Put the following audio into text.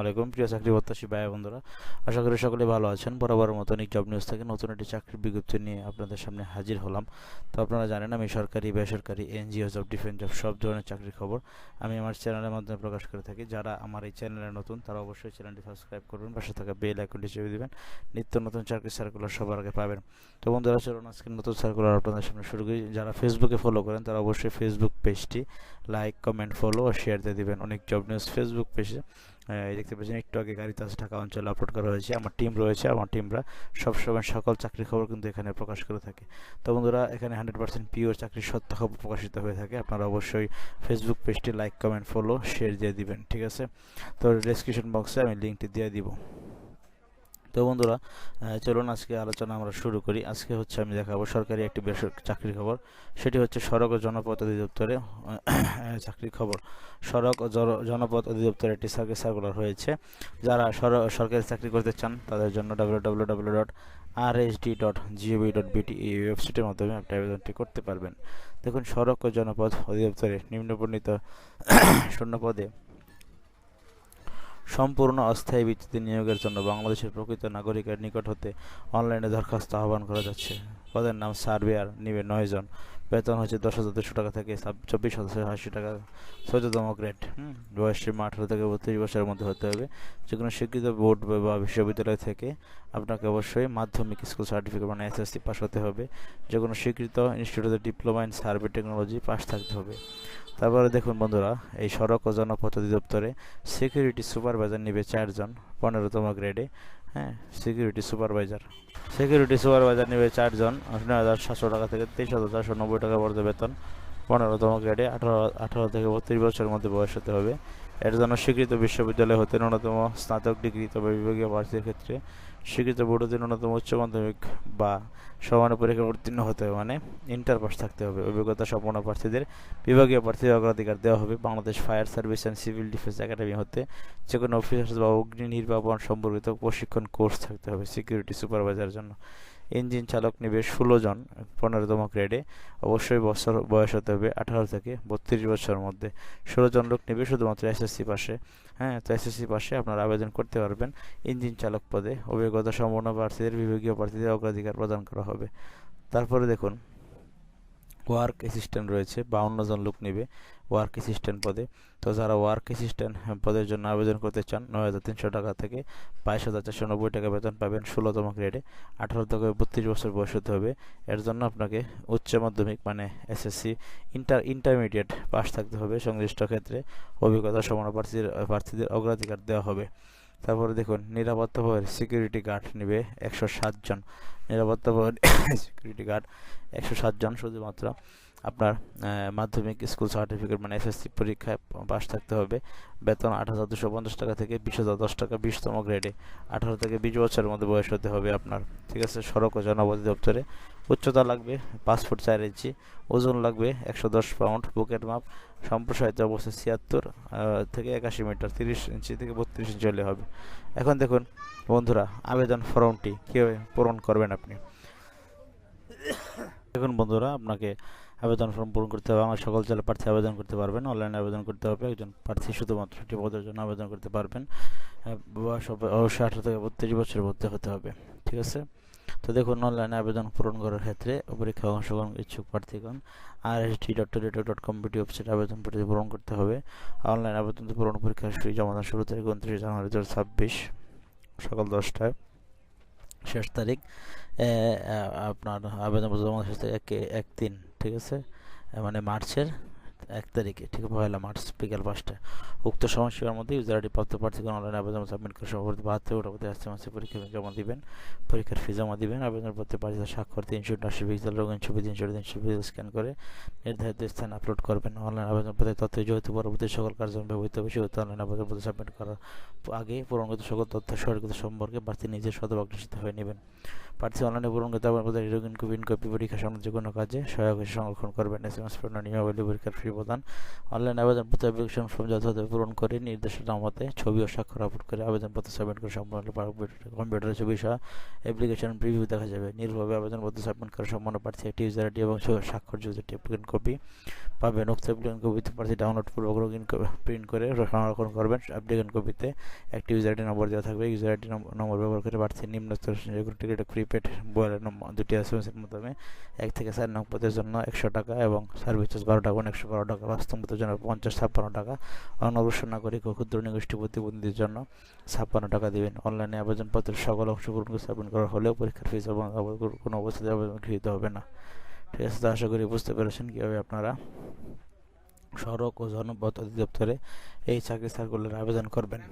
আলাইকুম, প্রিয় চাকরি প্রত্যাশী ভাই বন্ধুরা। আশা করি সকলে ভালো আছেন। বরাবর মতন জব নিউজ থেকে নতুন একটি চাকরির বিজ্ঞপ্তি নিয়ে আপনাদের সামনে হাজির হলাম। তো আপনারা জানেন, আমি সরকারি, বেসরকারি, এনজিও, জব ডিফেন্স জব, সব ধরনের চাকরির খবর আমি আমার চ্যানেলের মাধ্যমে প্রকাশ করে থাকি। যারা আমার এই চ্যানেলে নতুন, তারা অবশ্যই চ্যানেলটি সাবস্ক্রাইব করবেন পাশে থাকা বেল আইকনটি চেপে দিবেন। নিত্য নতুন চাকরি সার্কুলার সবার আগে পাবেন। তো বন্ধুরা, চলুন আজকে নতুন সার্কুলার আপনাদের সামনে শুরু করি। যারা ফেসবুকে ফলো করেন, তারা অবশ্যই ফেসবুক পেজটি লাইক কমেন্ট ফলো ও শেয়ার দিয়ে দিবেন। অনেক জব নিউজ ফেসবুক পেজে দেখতে পাচ্ছেন, একটু আগে গাড়িতে আছে ঢাকা অঞ্চলে আপলোড করা হয়েছে। আমার টিম রয়েছে, আমার টিমরা সবসময় সকল চাকরির খবর কিন্তু এখানে প্রকাশ করে থাকে। তো বন্ধুরা, এখানে হান্ড্রেড পার্সেন্ট পিওর চাকরির সত্য খবর প্রকাশিত হয়ে থাকে। আপনারা অবশ্যই ফেসবুক পেজটি লাইক কমেন্ট ফলো শেয়ার দিয়ে দিবেন, ঠিক আছে? তো ডিসক্রিপশন বক্সে আমি লিঙ্কটি দিয়ে দিব। তো বন্ধুরা চলুন আজকে আলোচনা আমরা শুরু করি। আজকে হচ্ছে আমি দেখাবো সরকারি একটি বেসরকারি চাকরির খবর। সেটি হচ্ছে সড়ক ও জনপথ অধিদপ্তরে চাকরির খবর। সড়ক ও জনপথ অধিদপ্তরে একটি সার্কিট সার্কুলার হয়েছে। যারা সরকারি চাকরি করতে চান, তাদের জন্য W dot R S D dot gov dot BT এই ওয়েবসাইটের মাধ্যমে আপনি আবেদনটি করতে পারবেন। দেখুন, সড়ক ও জনপথ অধিদপ্তরে নিম্নবর্ণিত শূন্য পদে সম্পূর্ণ অস্থায়ী ভিত্তিতে নিয়োগের জন্য বাংলাদেশের প্রকৃত নাগরিকের নিকট হতে অনলাইনে দরখাস্ত আহ্বান করা যাচ্ছে। পদের নাম সার্ভেয়ার নিবে নয় জন। বেতন হচ্ছে দশ হাজার দুশো টাকা থেকে চব্বিশ হাজার আশি টাকা। চোদ্দতম গ্রেড হুম। বয়স সীমা আঠারো থেকে বত্রিশ বছরের মধ্যে হতে হবে। যে কোনো স্বীকৃত বোর্ড বা বিশ্ববিদ্যালয় থেকে আপনাকে অবশ্যই মাধ্যমিক স্কুল সার্টিফিকেট মানে এসএসসি পাস হতে হবে। যে কোনো স্বীকৃত ইনস্টিটিউটের diploma in survey technology pass থাকতে হবে। তারপরে দেখুন বন্ধুরা এই সড়ক ও জনপথ অধিদপ্তরে সিকিউরিটি সুপারভাইজার নিবে চারজন পনেরোতম গ্রেডে হ্যাঁ সিকিউরিটি সুপারভাইজার সিকিউরিটি সুপারভাইজার নেবে চারজন নয় হাজার সাতশো টাকা থেকে তেইশ হাজার চারশো নব্বই টাকা পর্যন্ত বেতন। পনেরোতম গ্রেডে আঠারো আঠারো থেকে বত্রিশ বছরের মধ্যে বয়স হতে হবে। এর জন্য স্বীকৃত বিশ্ববিদ্যালয় হতে ন্যূনতম স্নাতক ডিগ্রি তবে বিভাগীয় প্রার্থীর ক্ষেত্রে স্বীকৃত বোর্ড হতে ন্যূনতম উচ্চ মাধ্যমিক বা সমান পরীক্ষা উত্তীর্ণ হতে হবে। মানে ইন্টার পাস থাকতে হবে। অভিজ্ঞতা সম্পন্ন প্রার্থীদের বিভাগীয় প্রার্থীদের অগ্রাধিকার দেওয়া হবে। Bangladesh fire service and civil defence academy হতে যে কোনো অফিসার বা অগ্নি নির্বাপন সম্পর্কিত প্রশিক্ষণ কোর্স থাকতে হবে সিকিউরিটি সুপারভাইজারের জন্য। ইঞ্জিন চালক নেবে ষোলো জন, পনেরোতম গ্রেডে অবশ্যই বছর, বয়স হতে হবে আঠারো থেকে বত্রিশ বছরের মধ্যে। ষোলো জন লোক নেবে শুধুমাত্র এসএসসি পাশে। হ্যাঁ তো এসএসসি পাশে আপনারা আবেদন করতে পারবেন। ইঞ্জিন চালক পদে অভিজ্ঞতা সম্পন্ন প্রার্থীদের, বিভাগীয় প্রার্থীদের অগ্রাধিকার প্রদান করা হবে। তারপরে দেখুন ওয়ার্ক অ্যাসিস্ট্যান্ট রয়েছে, বাউন্ন জন লোক নেবে ওয়ার্ক অ্যাসিস্ট্যান্ট পদে। তো যারা ওয়ার্ক অ্যাসিস্ট্যান্ট পদের জন্য আবেদন করতে চান, নয় হাজার তিনশো টাকা থেকে বাইশ হাজার চারশো নব্বই টাকা বেতন পাবেন ষোলোতম গ্রেডে আঠারো থেকে বত্রিশ বছর বয়স হতে হবে। এর জন্য আপনাকে উচ্চ মাধ্যমিক মানে এসএসসি ইন্টার ইন্টারমিডিয়েট পাস থাকতে হবে। সংশ্লিষ্ট ক্ষেত্রে অভিজ্ঞতা সমান প্রার্থীদের প্রার্থীদের অগ্রাধিকার দেওয়া হবে। তারপরে দেখুন, নিরাপত্তা ভবনের সিকিউরিটি গার্ড নেবে একশো সাতজন নিরাপত্তা ভবন সিকিউরিটি গার্ড একশো সাতজন শুধুমাত্র। আপনার মাধ্যমিক স্কুল সার্টিফিকেট মানে এসএসসি পরীক্ষায় পাস থাকতে হবে। বেতন আট হাজার দুশো পঞ্চাশ টাকা থেকে বিশ হাজার দশ টাকা, বিশতম গ্রেডে আঠারো থেকে বিশ বছরের মধ্যে বয়স হতে হবে আপনার, ঠিক আছে? সড়ক ও জনপথ দপ্তরে। উচ্চতা লাগবে পাঁচ ফুট চার ইঞ্চি, ওজন লাগবে একশো দশ পাউন্ড, বুকের মাপ সম্প্রসারিত অবস্থা ছিয়াত্তর থেকে একাশি মিটার, তিরিশ ইঞ্চি থেকে বত্রিশ ইঞ্চি হলে হবে। এখন দেখুন বন্ধুরা, আবেদন ফর্মটি কীভাবে পূরণ করবেন আপনি? দেখুন বন্ধুরা, আপনাকে আবেদন ফর্ম পূরণ করতে হবে। আমার সকল জেলা প্রার্থী আবেদন করতে পারবেন। অনলাইনে আবেদন করতে হবে। একজন প্রার্থী শুধুমাত্র একটি পদের জন্য আবেদন করতে পারবেন। অবশ্যই আঠারো থেকে বত্রিশ বছরের মধ্যে হতে হবে। ঠিক আছে? তো দেখুন অনলাইনে আবেদন পূরণ করার ক্ষেত্রে পরীক্ষা অংশগ্রহণ ইচ্ছুক প্রার্থীগণ R S T dot dot com BT website আবেদন পূরণ করতে হবে। অনলাইন আবেদন পূরণ পরীক্ষার ফি জমা শুরু তারিখ উনত্রিশে জানুয়ারি দু ছাব্বিশ, সকাল দশটায়। শেষ তারিখ আপনার আবেদনপত্র জমা শেষ তারিখ এক তিন। ঠিক আছে? মানে মার্চের এক তারিখে, ঠিক পয়লা মার্চ, বিকাল পাঁচটায় উক্ত সময়সীমার মধ্যে ইউজার আইডি প্রাপ্ত প্রার্থীগণ অনলাইন আবেদন সাবমিট করে সভাপতি বাহাত্তর ওটাপতি আসতে মাসে পরীক্ষা জমা দিবেন। পরীক্ষার ফি জমা দিবেন। আবেদনপত্রে প্রার্থীদের স্বাক্ষর তিনশো আশি পিক্সেল রঙিন ছবি, তিনশো তিনশো পিক্সেল স্ক্যান করে নির্ধারিত স্থানে আপলোড করবেন। অনলাইন আবেদনপত্রে তথ্য যেহেতু পরবর্তী সকল কার্যক্রম ব্যবহৃত হবে, সেহেতু অনলাইন আবেদনপত্র সাবমিট করার আগে পূরণগত সকল তথ্য সরকার সম্পর্কে প্রার্থী নিজের শতভাগ নিশ্চিত হয়ে নেবেন। প্রার্থী অনলাইনে পূরণগত আবেদনপত্রের রঙিন কপি কপি পরীক্ষা সংক্রান্ত যে কোনো কাজে সহায়ক সংরক্ষণ করবেন। এস এম এস নিয়মাবলী, পরীক্ষার ফি প্রদান। অনলাইন আবেদনপত্র অ্যাপ্লিকেশন ফর্ম যথাযথ পূরণ করে নির্দেশনা মতে ছবি ও স্বাক্ষর আপলোড করে আবেদনপত্র সাবমিট করে সম্পূর্ণ কম্পিউটারে ছবি সহ অ্যাপ্লিকেশন প্রিভিউ দেখা যাবে। নির্ভরভাবে আবেদনপত্র সাবমিট করে সম্পূর্ণ প্রার্থী একটি ইউজার আইডি এবং স্বাক্ষর যুক্ত একটি কপি পাবেন উক্ত অ্যাপ্লিকেশন কপিতে প্রার্থী ডাউনলোড পূর্বক লগ প্রিন্ট করে সংরক্ষণ করবেন। অ্যাপ্লিকেশন কপিতে একটি ইউজার আইডি নম্বর দেওয়া থাকবে। ইউজার আইডি নম্বর ব্যবহার করে প্রার্থী নিম্ন সিকিউরিটি প্রিপেড মোবাইলের নম্বর দুটি এস এম এর মাধ্যমে এক থেকে চার নং পদের জন্য একশো টাকা এবং সার্ভিস চার্জ বারো টাকা একশো বারো টাকা বাস্তবতার জন্য পঞ্চাশ, ছাপ্পান্ন টাকা। অনগ্রসর নাগরিক ও ক্ষুদ্র নিগোষ্ঠী প্রতিবন্ধীদের জন্য ছাপ্পান্ন টাকা দিবেন। অনলাইনে আবেদনপত্রের সকল অংশগ্রহণ করে সাবমিট করা হলেও পরীক্ষার এবং কোনো অবস্থাতে আবেদন গৃহীত হবে না। ঠিক আছে, তো আশা করি বুঝতে পেরেছেন কীভাবে আপনারা সড়ক ও জনপথ অধিদপ্তরে এই চাকরি সার্কুলার আবেদন করবেন।